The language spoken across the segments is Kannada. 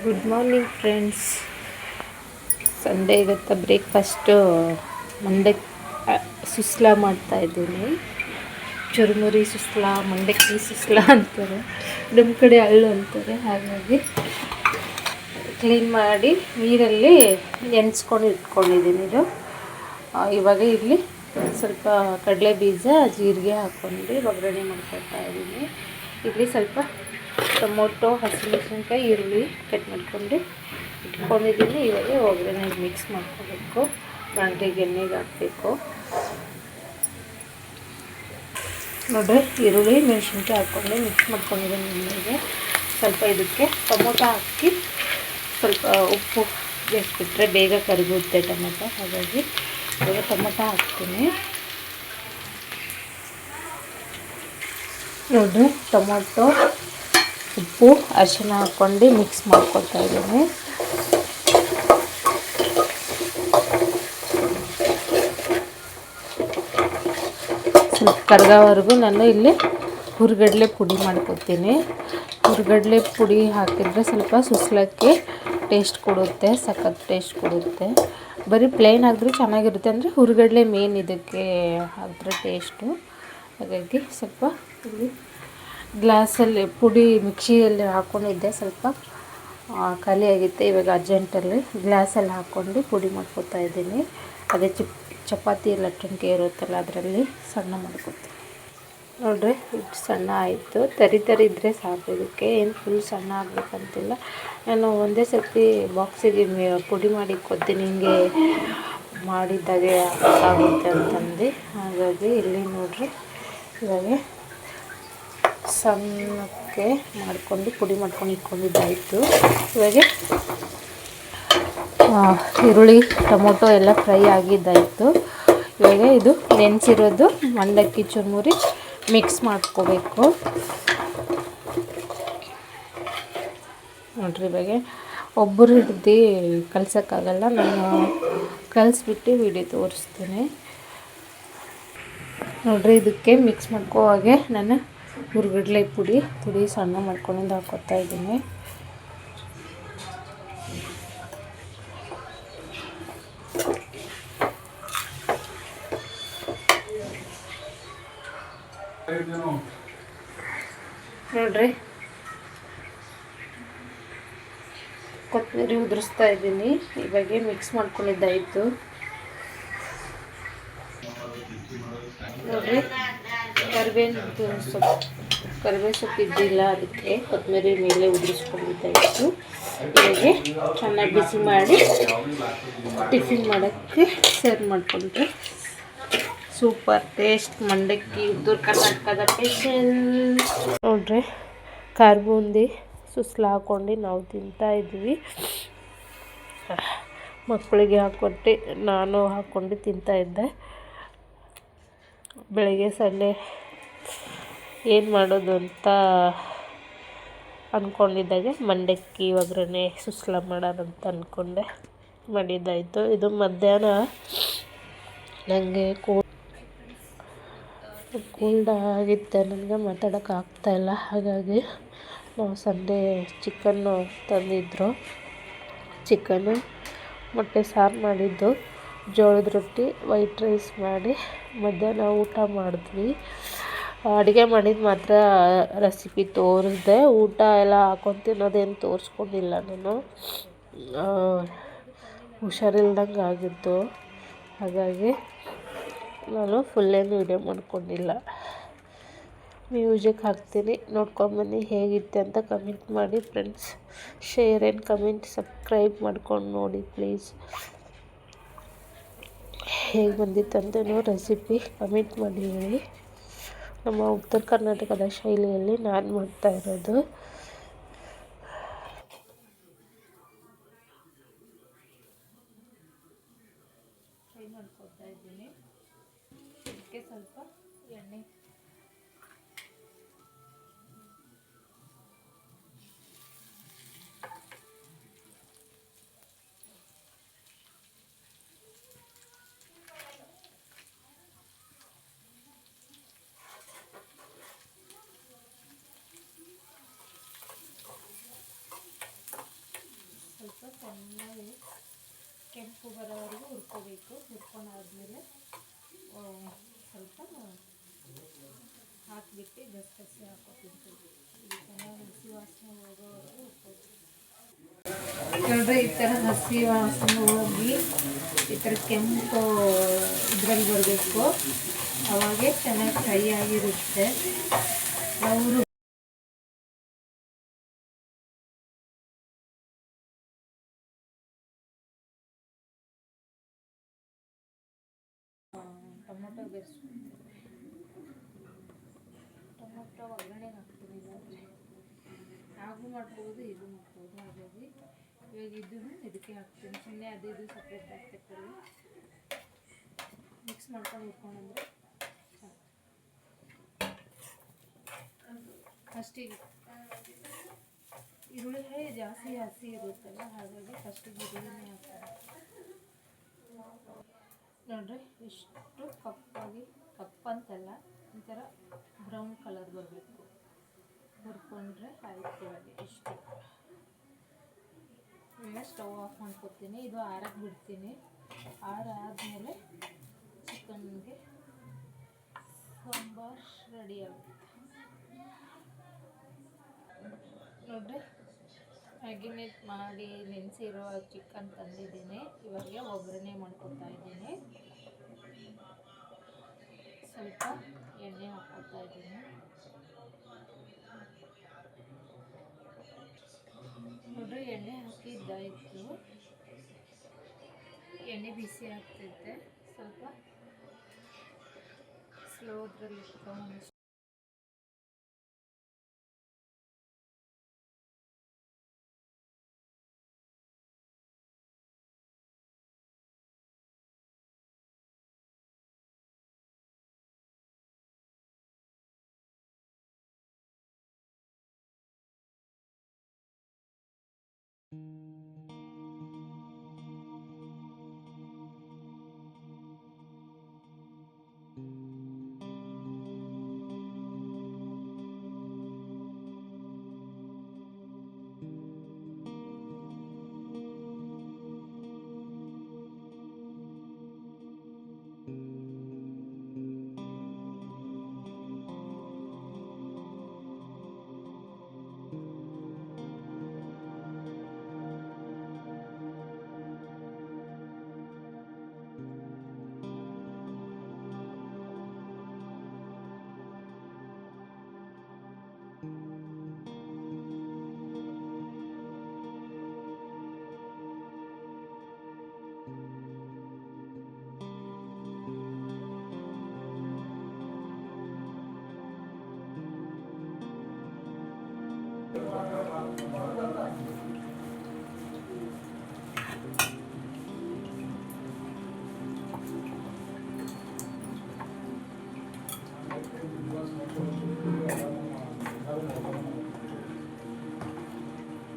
ಗುಡ್ ಮಾರ್ನಿಂಗ್ ಫ್ರೆಂಡ್ಸ್ ಸಂಡೇ ಇವತ್ತ ಬ್ರೇಕ್ಫಾಸ್ಟು ಮಂಡೆ ಸುಸ್ಲಾ ಮಾಡ್ತಾಯಿದ್ದೀನಿ ಚುರುಮುರಿ ಸುಸ್ಲಾ, ಮಂಡಕ್ಕಿ ಸುಸ್ಲಾ ಅಂತಾರೆ. ನಮ್ಮ ಕಡೆ ಹಳ್ಳು ಅಂತಾರೆ, ಹಾಗಾಗಿ ಕ್ಲೀನ್ ಮಾಡಿ ನೀರಲ್ಲಿ ನೆನೆಸ್ಕೊಂಡು ಇಟ್ಕೊಂಡಿದ್ದೀನಿ ಇದು. ಇವಾಗ ಇಲ್ಲಿ ಸ್ವಲ್ಪ ಕಡಲೆ ಬೀಜ, ಜೀರಿಗೆ ಹಾಕ್ಕೊಂಡು ಒಗ್ಗರಣೆ ಮಾಡ್ಕೊಳ್ತಾ ಇದ್ದೀನಿ. ಇಲ್ಲಿ ಸ್ವಲ್ಪ ಟೊಮೊಟೊ ಹಸಿಮೆಣಸಿನ್ಕಾಯಿ ಈರುಳ್ಳಿ ಕಟ್ ಮಾಡ್ಕೊಂಡು ಇಟ್ಕೊಂಡಿದ್ದೀನಿ. ಇವಾಗ ಒಗ್ಗರಣೆ ಮಿಕ್ಸ್ ಮಾಡ್ಕೋಬೇಕು. ಬಾಂಡೆಗೆ ಎಣ್ಣೆಗೆ ಹಾಕಬೇಕು. ನೋಡ್ರಿ ಈರುಳ್ಳಿ, ಮೆಣಸಿನ್ಕಾಯಿ ಹಾಕ್ಕೊಂಡು ಮಿಕ್ಸ್ ಮಾಡ್ಕೊಂಡಿದ್ದೀನಿ ಎಣ್ಣೆಗೆ. ಸ್ವಲ್ಪ ಇದಕ್ಕೆ ಟೊಮೊಟೊ ಹಾಕಿ ಸ್ವಲ್ಪ ಉಪ್ಪು ಬೇಯಿಸ್ಬಿಟ್ರೆ ಬೇಗ ಕರಗುತ್ತೆ ಟೊಮೊಟೊ. ಹಾಗಾಗಿ ಇವಾಗ ಟೊಮೊಟೊ ಹಾಕ್ತೀನಿ. ನೋಡಿರಿ ಟೊಮೊಟೊ, ಉಪ್ಪು, ಅರಿಶಿನ ಹಾಕ್ಕೊಂಡು ಮಿಕ್ಸ್ ಮಾಡ್ಕೊತಾ ಇದ್ದೀನಿ. ಸ್ವಲ್ಪ ಕರ್ಗೋವರೆಗೂ ನಾನು ಇಲ್ಲಿ ಹುರ್ಗಡ್ಲೆ ಪುಡಿ ಮಾಡ್ಕೊತೀನಿ. ಹುರ್ಗಡ್ಲೆ ಪುಡಿ ಹಾಕಿದರೆ ಸ್ವಲ್ಪ ಸುಸ್ಲಕ್ಕೆ ಟೇಸ್ಟ್ ಕೊಡುತ್ತೆ, ಸಖತ್ ಟೇಸ್ಟ್ ಕೊಡುತ್ತೆ. ಬರೀ ಪ್ಲೇನ್ ಆದರೂ ಚೆನ್ನಾಗಿರುತ್ತೆ. ಅಂದರೆ ಹುರ್ಗಡ್ಲೆ ಮೇನ್ ಇದಕ್ಕೆ ಹಾಕಿದ್ರೆ ಟೇಸ್ಟು ಹಾಗಾಗಿ ಸ್ವಲ್ಪ ಇಲ್ಲಿ ಗ್ಲಾಸಲ್ಲಿ ಪುಡಿ ಮಿಕ್ಸಿಯಲ್ಲಿ ಹಾಕ್ಕೊಂಡಿದ್ದೆ ಸ್ವಲ್ಪ. ಆ, ಖಾಲಿ ಆಗಿತ್ತು ಇವಾಗ ಅರ್ಜೆಂಟಲ್ಲಿ ಗ್ಲಾಸಲ್ಲಿ ಹಾಕ್ಕೊಂಡು ಪುಡಿ ಮಾಡ್ಕೊತಾ ಇದ್ದೀನಿ. ಅದೇ ಚಿಪ್ ಚಪಾತಿ ಲಟ್ಟಣಿಕೆ ಇರುತ್ತಲ್ಲ ಅದರಲ್ಲಿ ಸಣ್ಣ ಮಾಡ್ಕೊತೀನಿ. ನೋಡ್ರಿ ಇಷ್ಟು ಸಣ್ಣ ಆಯಿತು. ತರಿ ತರಿ ಇದ್ದರೆ ಸಾಕು ಇದಕ್ಕೆ. ಏನು ಫುಲ್ ಸಣ್ಣ ಆಗಬೇಕಂತಿಲ್ಲ. ನಾನು ಒಂದೇ ಸರ್ತಿ ಬಾಕ್ಸಿಗೆ ಪುಡಿ ಮಾಡಿ ಕೊಡ್ತೀನಿ. ಹಿಂಗೆ ಮಾಡಿದ್ದಾಗೆ ಆಗುತ್ತೆ ಅಂತಂದು. ಹಾಗಾಗಿ ಇಲ್ಲಿ ನೋಡಿರಿ. ಇವಾಗ ಸಣ್ಣಕ್ಕೆ ಮಾಡಿಕೊಂಡು ಪುಡಿ ಮಾಡ್ಕೊಂಡು ಇಟ್ಕೊಂಡಿದ್ದಾಯಿತು. ಇವಾಗ ಈರುಳ್ಳಿ, ಟೊಮೊಟೊ ಎಲ್ಲ ಫ್ರೈ ಆಗಿದ್ದಾಯಿತು. ಇವಾಗ ಇದು ನೆನೆಸಿರೋದು ಮಂಡಕ್ಕಿ ಚುರುಮುರಿ ಮಿಕ್ಸ್ ಮಾಡ್ಕೋಬೇಕು. ನೋಡ್ರಿ ಇವಾಗ, ಒಬ್ಬರು ಹಿಡ್ದು ಕಲ್ಸೋಕ್ಕಾಗಲ್ಲ, ನಾನು ಕಲಿಸ್ಬಿಟ್ಟು ವಿಡಿಯೋ ತೋರಿಸ್ತೀನಿ. ನೋಡ್ರಿ, ಇದಕ್ಕೆ ಮಿಕ್ಸ್ ಮಾಡ್ಕೋವಾಗೆ ನಾನು ಹುರ್ಗಡ್ಲೆ ಪುಡಿ ಪುಡಿ ಸಣ್ಣ ಮಾಡ್ಕೊಂಡಿದ್ದು ಹಾಕೋತಾ ಇದ್ದೀನಿ. ನೋಡ್ರಿ. ಕೊತ್ತಂಬರಿ ಉದುರಿಸ್ತಾ ಇದ್ದೀನಿ. ಇವಾಗ ಮಿಕ್ಸ್ ಮಾಡ್ಕೊಂಡಿದ್ದಾಯಿತು ನೋಡ್ರಿ ಕರಿಬೇವಿನ ಸೊಪ್ಪು ಕರಿಬೇವು ಸೊಪ್ಪು ಇದ್ದಿಲ್ಲ ಅದಕ್ಕೆ ಕೊತ್ತಂಬರಿ ಮೇಲೆ ಉದುರಿಸ್ಕೊಂಡಿದ್ದಾಯಿತು ಹೀಗೆ ಚೆನ್ನಾಗಿ ಬಿಸಿ ಮಾಡಿ ಟಿಫಿನ್ ಮಾಡೋಕ್ಕೆ ಸರ್ವ್ ಮಾಡಿಕೊಂಡ್ರೆ ಸೂಪರ್ ಟೇಸ್ಟ್, ಮಂಡಕ್ಕಿ ಉತ್ತರ ಕರ್ನಾಟಕದ ಸ್ಪೆಷಲ್. ನೋಡ್ರಿ ಖಾರ ಬೂಂದಿ ಸುಸ್ಲ ಹಾಕ್ಕೊಂಡು ನಾವು ತಿಂತಾ ಇದ್ವಿ. ಮಕ್ಕಳಿಗೆ ಹಾಕ್ಕೊಟ್ಟು, ನಾನು ಹಾಕ್ಕೊಂಡು ತಿಂತಾ ಇದ್ದೆ. ಬೆಳಗ್ಗೆ ಸಂಡೆ ಏನು ಮಾಡೋದು ಅಂತ ಅಂದ್ಕೊಂಡಿದ್ದಾಗೆ ಮಂಡಕ್ಕಿ ಒಗ್ಗರಣೆ ಸುಸ್ಲ ಅಂತ ಅಂದ್ಕೊಂಡೆ ಮಾಡಿದ್ದಾಯಿತು. ಇದು ಮಧ್ಯಾಹ್ನ ನನಗೆ ಕೂ ಕೂಲ್ಡ್ ಆಗಿತ್ತು. ನನಗೆ ಮಾತಾಡೋಕ್ಕಾಗ್ತಾಯಿಲ್ಲ ಹಾಗಾಗಿ ನಾವು ಸಂಡೆ ಚಿಕನ್ನು ತಂದಿದ್ದರು ಚಿಕನ್ನು ಮೊಟ್ಟೆ ಸಾರು ಮಾಡಿದ್ದು. ಜೋಳದ ರೊಟ್ಟಿ ವೈಟ್ ರೈಸ್ ಮಾಡಿ ಮಧ್ಯಾಹ್ನ ಊಟ ಮಾಡಿದ್ವಿ. ಅಡುಗೆ ಮಾಡಿದ್ದು ಮಾತ್ರ ರೆಸಿಪಿ ತೋರಿಸ್ದೆ ಊಟ ಎಲ್ಲ ಹಾಕೊಂಡು ತಿನ್ನೋದೇನು ತೋರಿಸ್ಕೊಂಡಿಲ್ಲ ನಾನು. ಹುಷಾರಿಲ್ದಂಗೆ ಆಗಿತ್ತು ಹಾಗಾಗಿ ನಾನು ಫುಲ್ಲೇನು ವೀಡಿಯೋ ಮಾಡ್ಕೊಂಡಿಲ್ಲ. ಮ್ಯೂಸಿಕ್ ಹಾಕ್ತೀನಿ. ನೋಡ್ಕೊಂಬನ್ನಿ ಹೇಗಿತ್ತೆ ಅಂತ ಕಮೆಂಟ್ ಮಾಡಿ friends share and comment subscribe ಮಾಡ್ಕೊಂಡು ನೋಡಿ ಪ್ಲೀಸ್ ಹೇಗೆ ಬಂದಿತ್ತು ಅಂತಲೂ ರೆಸಿಪಿ ಕಮೆಂಟ್ ಮಾಡಿ ಹೇಳಿ. ನಮ್ಮ ಉತ್ತರ ಕರ್ನಾಟಕದ ಶೈಲಿಯಲ್ಲಿ ನಾನು ಮಾಡ್ತಾ ಇರೋದು. ಮಾಡ್ಕೊತಾ ಇದ್ದೀನಿ. ಇದಕ್ಕೆ ಸ್ವಲ್ಪ ಎಣ್ಣೆ ಕೆಂಪು ಬರೋವರೆಗೂ ಹುರ್ಕೋಬೇಕು. ಹುರ್ಕೊಂಡಾದ್ಮೇಲೆ ಸ್ವಲ್ಪ ಹಾಕಿಬಿಟ್ಟು ಗಸಗಸೆ ಹಾಕೋತಿರ್ತೀವಿ ಚೆನ್ನಾಗಿ ಹಸಿ ವಾಸನೆ ಹೋಗೋವರೆಗೂ ಹುರ್ಕೋಬೇಕು ಈ ಥರ ಹಸಿ ವಾಸನೆ ಹೋಗಿ ಈ ಥರ ಕೆಂಪು ಇದ್ರಲ್ಲಿ ಬರಬೇಕು. ಅವಾಗೆ ಚೆನ್ನಾಗಿ ಫ್ರೈ ಆಗಿರುತ್ತೆ. ಅವರು ಟೊಮೊಟೊ ಬೇಯಿಸ್ಕೊತೀನಿ ಟೊಮೊಟೊ ಒಗ್ಗರಣೆಗೆ ಹಾಕ್ತೀನಿ ಇಲ್ಲಾಂದರೆ ಹಾಗೂ ಮಾಡ್ಬೋದು ಇದು ಮಾಡ್ಬೋದು ಹಾಗಾಗಿ ಇವಾಗ ಇದನ್ನು ಇದಕ್ಕೆ ಹಾಕ್ತೀನಿ ಸುಮ್ಮನೆ ಅದು ಇದು ಸಪ್ರೇಟ್ ಹಾಕ್ತಿರ್ತಾರೆ ಮಿಕ್ಸ್ ಮಾಡ್ಕೊಂಡು ಇಟ್ಕೊಂಡ್ರೆ ಫಸ್ಟಿಗೆ ಈರುಳ್ಳಿ ಜಾಸ್ತಿ ಹಸಿ ಇರುತ್ತಲ್ಲ ಹಾಗಾಗಿ ಫಸ್ಟಿಗೆ ಈರುಳ್ಳಿನೇ ಹಾಕ್ತಾರೆ ನೋಡ್ರಿ, ಇಷ್ಟು ಕಪ್ಪಾಗಿ, ಕಪ್ಪಂತಲ್ಲ, ಒಂಥರ ಬ್ರೌನ್ ಕಲರ್ ಬರಬೇಕು. ಹುರ್ಕೊಂಡ್ರೆ ಆಯ್ತು ಇವಾಗ, ಇಷ್ಟು. ಈಗ ಸ್ಟವ್ ಆಫ್ ಮಾಡ್ಕೊತೀನಿ ಇದು ಆರಕ್ಕೆ ಬಿಡ್ತೀನಿ. ಆರ ಆದಮೇಲೆ ಚಿಕನ್ಗೆ ಸಾಂಬಾರ್ ರೆಡಿ ಆಗುತ್ತೆ. ನೋಡ್ರಿ ಮ್ಯಾಗಿನೇಟ್ ಮಾಡಿ ನೆನೆಸಿರೋ ಚಿಕನ್ ತಂದಿದ್ದೀನಿ. ಇವಾಗ ಒಗ್ಗರಣೆ ಮಾಡ್ಕೊತಾ ಇದ್ದೀನಿ. ಸ್ವಲ್ಪ ಎಣ್ಣೆ ಹಾಕ್ಕೊತಾ ಇದ್ದೀನಿ. ನೋಡ್ರಿ, ಎಣ್ಣೆ ಹಾಕಿದ್ದಾಯಿತು ಎಣ್ಣೆ ಬಿಸಿ ಆಗ್ತೈತೆ ಸ್ವಲ್ಪ ಸ್ಲೋದ್ರಲ್ಲಿ ಇಟ್ಕೊಂಡು thank you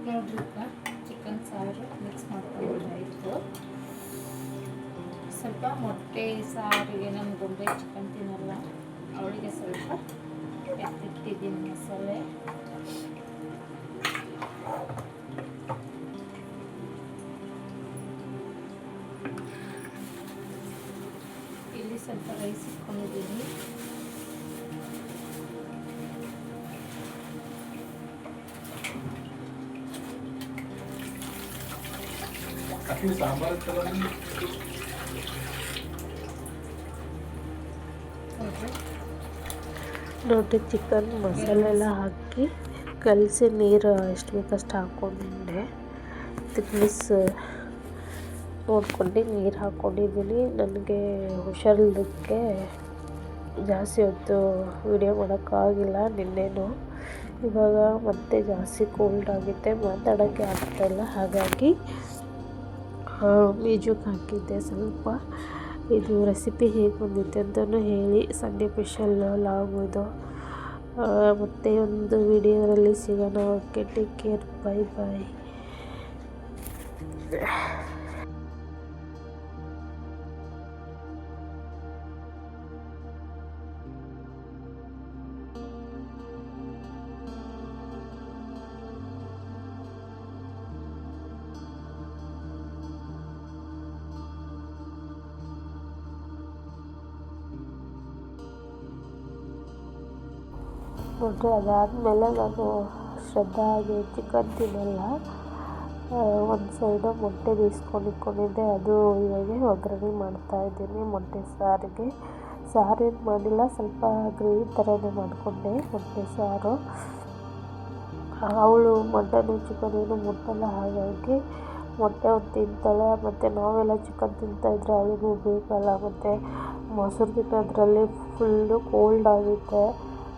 ನೋಡ್ರಿ ಚಿಕನ್ ಸಾರು ಮಿಕ್ಸ್ ಮಾಡ್ಕೊಂಡ್ರೆ ಆಯಿತು. ಸ್ವಲ್ಪ ಮೊಟ್ಟೆ ಸಾರಿಗೆ ನಮ್ಮ ಗೊಂಬೆ ಚಿಕನ್ ತಿನ್ನಲ್ಲ. ಅವಳಿಗೆ ಸ್ವಲ್ಪ ಎತ್ತಿಟ್ಟಿದ್ದೀನಿ ಮಸಾಲೆ. ಇಲ್ಲಿ ಸ್ವಲ್ಪ ರೈಸ್ ಇಟ್ಕೊಂಡಿದ್ದೀನಿ ಸಾಂಬಾರ್? ನೋಡ್ರಿ ಚಿಕನ್ ಮಸಾಲೆ ಎಲ್ಲ ಹಾಕಿ ಕಲಸಿ ನೀರು ಎಷ್ಟು ಬೇಕಷ್ಟು ಹಾಕ್ಕೊಂಡೆ ತಿಕ್ನೆಸ್ ನೋಡ್ಕೊಂಡು ನೀರು ಹಾಕ್ಕೊಂಡಿದ್ದೀನಿ ನನಗೆ ಹುಷಾರಿಲ್ಲದಕ್ಕೆ ಜಾಸ್ತಿ ಹೊತ್ತು ವಿಡಿಯೋ ಮಾಡೋಕ್ಕಾಗಿಲ್ಲ ನಿನ್ನೆನೂ. ಇವಾಗ ಮತ್ತೆ ಜಾಸ್ತಿ ಕೋಲ್ಡ್ ಆಗುತ್ತೆ ಮಾತಾಡೋಕ್ಕೆ ಆಗ್ತಾಯಿಲ್ಲ ಹಾಗಾಗಿ ಮ್ಯೂಜಿಕ್ ಹಾಕಿದ್ದೆ ಸ್ವಲ್ಪ. ಇದು ರೆಸಿಪಿ ಹೇಗೆ ಬಂದಿತ್ತು ಅಂತಲೂ ಹೇಳಿ. ಸಂಡೇ ಸ್ಪೆಷಲ್ ಲಾಗು ಇದು. ಮತ್ತೆ ಒಂದು ವಿಡಿಯೋದಲ್ಲಿ ಸಿಗೋಣ. Okay take care bye bye ನೋಡಿರಿ ಅದಾದಮೇಲೆ ನಾನು ಶ್ರದ್ಧಾಗಿ ಚಿಕನ್ ತಿನ್ನಲ್ಲ ಒಂದು ಸೈಡು ಮೊಟ್ಟೆ ಬೇಯಿಸ್ಕೊಂಡು ಇಟ್ಕೊಂಡಿದ್ದೆ. ಅದು ಇವಾಗ ಒಗ್ಗರಣೆ ಮಾಡ್ತಾಯಿದ್ದೀನಿ ಮೊಟ್ಟೆ ಸಾರಿಗೆ. ಸಾರೇನು ಮಾಡಿಲ್ಲ, ಸ್ವಲ್ಪ ಗ್ರೇವಿ ಥರನೇ ಮಾಡಿಕೊಂಡೆ ಮೊಟ್ಟೆ ಸಾರು. ಅವಳು ಮಟನ್ ಚಿಕನ್ ಏನು ಮುಟ್ಟಲ್ಲ, ಹಾಗಾಗಿ ಮೊಟ್ಟೆ ಒಂದು ತಿಂತಾಳೆ. ಮತ್ತು ನಾವೆಲ್ಲ ಚಿಕನ್ ತಿಂತಾಯಿದ್ರೆ ಅವಳಿಗೂ ಬೇಕಲ್ಲ, ಮತ್ತು ಮೊಸರು ತಿನ್ನೋದ್ರಲ್ಲಿ ಫುಲ್ಲು ಕೋಲ್ಡ್ ಆಗುತ್ತೆ.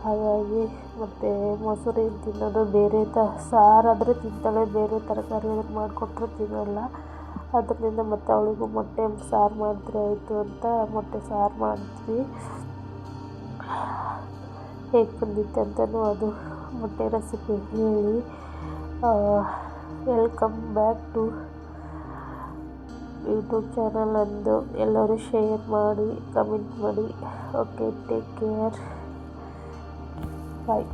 ಹಾಗಾಗಿ ಮತ್ತು ಮೊಸರು ಏನು ತಿನ್ನೋದು ಬೇರೆ ತ, ಸಾರಾದರೆ ತಿಂತಾಳೆ, ಬೇರೆ ತರಕಾರಿ ಏನಾದ್ರು ಮಾಡಿಕೊಟ್ರೆ ತಿನ್ನೋಲ್ಲ. ಅದರಿಂದ ಮತ್ತು ಅವಳಿಗೂ ಮೊಟ್ಟೆ ಸಾರು ಮಾಡಿದ್ರೆ ಆಯಿತು ಅಂತ ಮೊಟ್ಟೆ ಸಾರು ಮಾಡಿದ್ವಿ. ಹೇಗೆ ಬಂದಿತ್ತು ಅಂತಲೂ ಅದು ಮೊಟ್ಟೆ ರೆಸಿಪಿ ಹೇಳಿ. Welcome back to YouTube channel ಅಂದು ಎಲ್ಲರೂ ಶೇರ್ ಮಾಡಿ ಕಮೆಂಟ್ ಮಾಡಿ. ಓಕೆ ಟೇಕ್ ಕೇರ್ ಬಾಯ್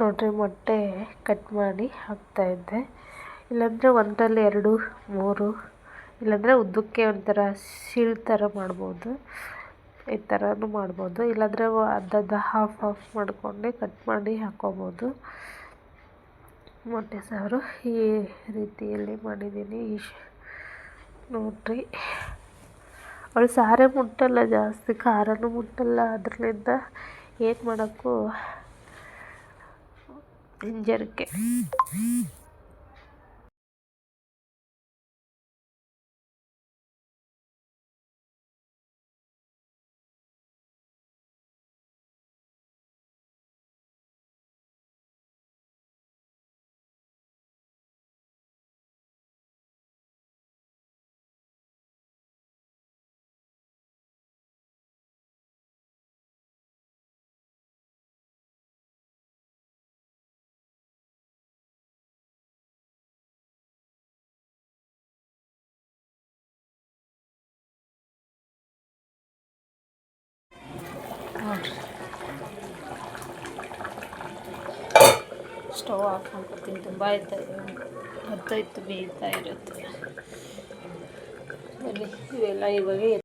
ನೋಡಿರಿ, ಮೊಟ್ಟೆ ಕಟ್ ಮಾಡಿ ಹಾಕ್ತಾಯಿದ್ದೆ ಇಲ್ಲಾಂದರೆ ಒಂದರಲ್ಲಿ ಎರಡು, ಮೂರು, ಇಲ್ಲಾಂದರೆ ಉದ್ದಕ್ಕೆ ಒಂಥರ ಸೀಳು ಥರ ಮಾಡ್ಬೋದು. ಈ ಥರನೂ ಮಾಡ್ಬೋದು. ಇಲ್ಲಾಂದರೆ ಅರ್ಧ ಅರ್ಧ ಹಾಫ್ ಆಫ್ ಮಾಡಿಕೊಂಡು ಕಟ್ ಮಾಡಿ ಹಾಕ್ಕೋಬೋದು ಮೊಟ್ಟೆ ಸಾರು ಈ ರೀತಿಯಲ್ಲಿ ಮಾಡಿದ್ದೀನಿ. ಇಶ್ ನೋಡಿರಿ. ಅವಳು ಸಾರೇ ಮುಟ್ಟಲ್ಲ, ಜಾಸ್ತಿ ಖಾರನೂ ಮುಟ್ಟಲ್ಲ. ಅದರಿಂದ ಏನು ಮಾಡೋಕ್ಕೂ செஞ்சுருக்கேன் ಸ್ಟವ್ ಆಫ್ ಮಾಡ್ಕೊತೀನಿ ತುಂಬ ಆಯ್ತು ಹೊತ್ತೊಯ್ತು ಬೇಯ್ತಾ ಇರುತ್ತೆ. ಬನ್ನಿ ಇವೆಲ್ಲ ಇವಾಗ